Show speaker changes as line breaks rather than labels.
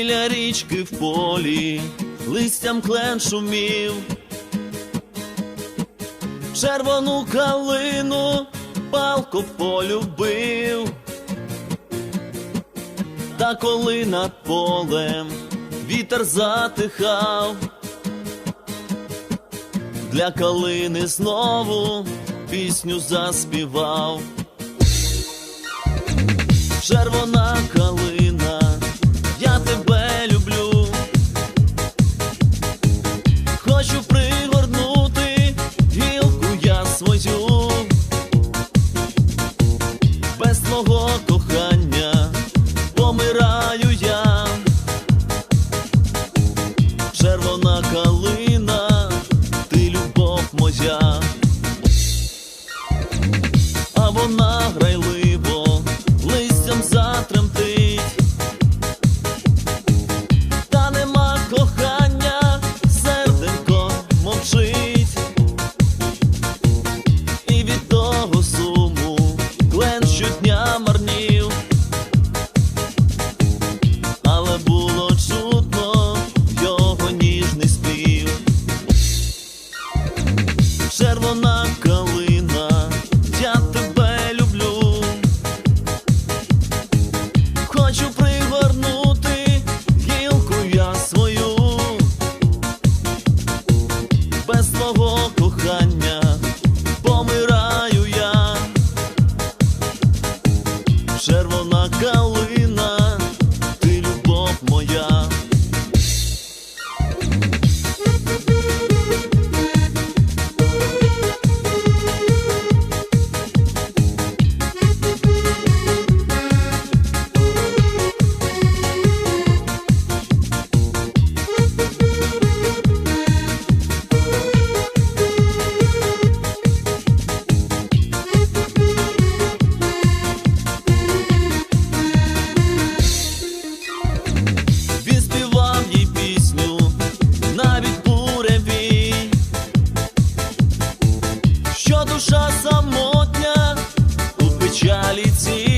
біля річки в полі, листям клен шумів, червону калину палко полюбив, та коли над полем вітер затихав, для калини знову пісню заспівав. Червона кохання помираю я, червона калина, ти любов моя. душа самотня у печалі цій.